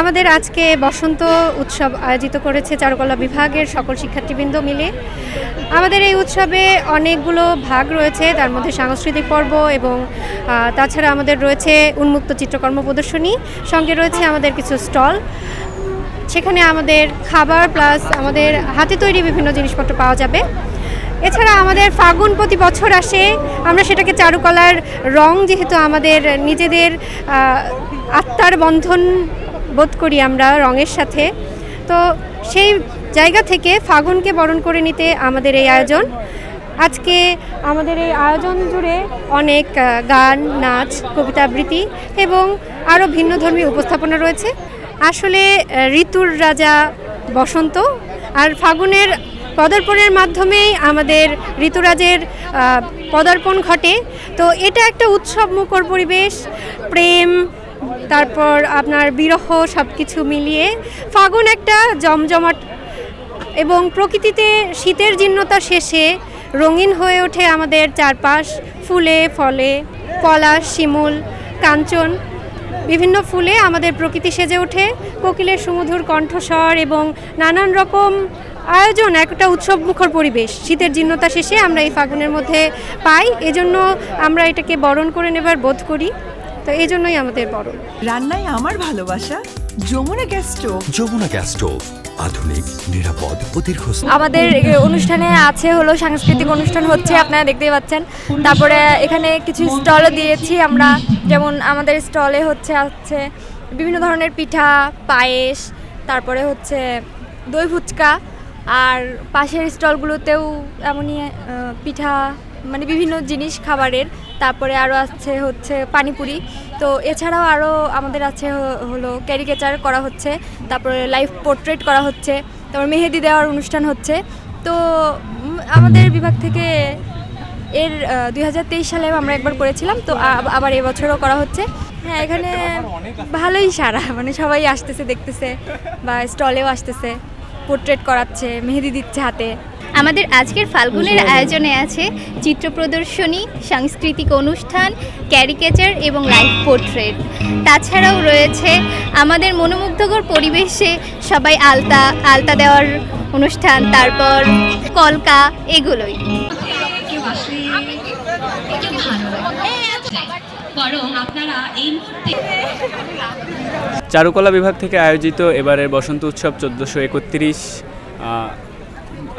আমাদের আজকে বসন্ত উৎসব আয়োজিত করেছে চারুকলা বিভাগের সকল শিক্ষার্থীবৃন্দ মিলে। আমাদের এই উৎসবে অনেকগুলো ভাগ রয়েছে, তার মধ্যে সাংস্কৃতিক পর্ব এবং তাছাড়া আমাদের রয়েছে উন্মুক্ত চিত্রকর্ম প্রদর্শনী, সঙ্গে রয়েছে আমাদের কিছু স্টল। সেখানে আমাদের খাবার প্লাস আমাদের হাতে তৈরি বিভিন্ন জিনিসপত্র পাওয়া যাবে। এছাড়া আমাদের ফাগুন প্রতি বছর আসে, আমরা সেটাকে চারুকলার রং যেহেতু আমাদের নিজেদের আত্মার বন্ধন বোধ করি আমরা রঙের সাথে। তো সেই জায়গা থেকে ফাগুনকে বরণ করে নিতে আমাদের এই আয়োজন। আজকে আমাদের এই আয়োজন জুড়ে অনেক গান, নাচ, কবিতা আবৃত্তি এবং আরও ভিন্ন ধর্মী উপস্থাপনা রয়েছে। আসলে ঋতুর রাজা বসন্ত আর ফাগুনের পদার্পণের মাধ্যমেই আমাদের ঋতুরাজের পদার্পণ ঘটে। তো এটা একটা উৎসব মুখর পরিবেশ, প্রেম তারপর আপনার বিরহ সব কিছু মিলিয়ে ফাগুন একটা জমজমাট এবং প্রকৃতিতে শীতের জীর্ণতা শেষে রঙিন হয়ে ওঠে আমাদের চারপাশ, ফুলে, ফলে, পলাশ, শিমুল, কাঞ্চন, বিভিন্ন ফুলে আমাদের প্রকৃতি সেজে ওঠে। কোকিলের সুমধুর কণ্ঠস্বর এবং নানান রকম আয়োজন একটা উৎসব মুখর পরিবেশ। শীতের জীর্ণতা শেষে আমরা এই ফাগুনের মধ্যে পাই। এজন্য আমরা এটাকে বরণ করে নেবার বোধ করি। তো এই জন্যই আমাদের বরণ। রান্নায় আমার ভালোবাসা Jamuna gas stove. Jamuna gas stove আধুনিক নিরাপদ ও দীর্ঘস্থায়ী। আমাদের এ, অনুষ্ঠানে আছে হলো সাংস্কৃতিক অনুষ্ঠান হচ্ছে আপনারা দেখতেই পাচ্ছেন। তারপরে এখানে কিছু স্টলও দিয়েছি আমরা। যেমন আমাদের স্টলে হচ্ছে আছে বিভিন্ন ধরনের পিঠা পায়েস তারপরে হচ্ছে দই ফুচকা। আর পাশের স্টলগুলোতেও এমনই পিঠা মানে বিভিন্ন জিনিস খাবারের, তারপরে আরও আছে হচ্ছে পানিপুরি। তো এছাড়াও আরও আমাদের আছে হলো ক্যারিকেচার করা হচ্ছে, তারপরে লাইভ পোর্ট্রেট করা হচ্ছে, তারপর মেহেদি দেওয়ার অনুষ্ঠান হচ্ছে। তো আমাদের বিভাগ থেকে এর দুই হাজার তেইশ সালে আমরা একবার করেছিলাম, তো আবার এবছরও করা হচ্ছে। হ্যাঁ এখানে ভালোই সারা মানে সবাই আসতেছে, দেখতেছে, বা স্টলেও আসতেছে, পোর্ট্রেট করাচ্ছে, মেহেদি দিচ্ছে হাতে। আমাদের আজকের ফাল্গুনের আয়োজনে আছে চিত্র প্রদর্শনী সাংস্কৃতিক অনুষ্ঠান ক্যারিকেচার এবং লাইভ পোর্ট্রেট। তাছাড়াও রয়েছে আমাদের মনোমুগ্ধকর পরিবেশে সবাই আলতা আলতা দেওয়ার অনুষ্ঠান তারপর কলকা এগুলোই। বরং আপনারা এই মুহূর্তে চারুকলা বিভাগ থেকে আয়োজিত এবারের বসন্ত উৎসব চোদ্দোশো একত্রিশ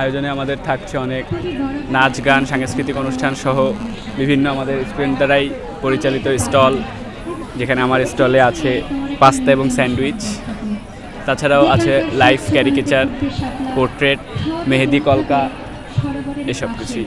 আয়োজনে আমাদের থাকছে অনেক নাচ গান, সাংস্কৃতিক অনুষ্ঠান সহ বিভিন্ন আমাদের স্টুডেন্ট দ্বারাই পরিচালিত স্টল, যেখানে আমার স্টলে আছে পাস্তা এবং স্যান্ডউইচ তাছাড়াও আছে লাইফ ক্যারিকেচার পোর্ট্রেট মেহেদি কলকা, এসব কিছুই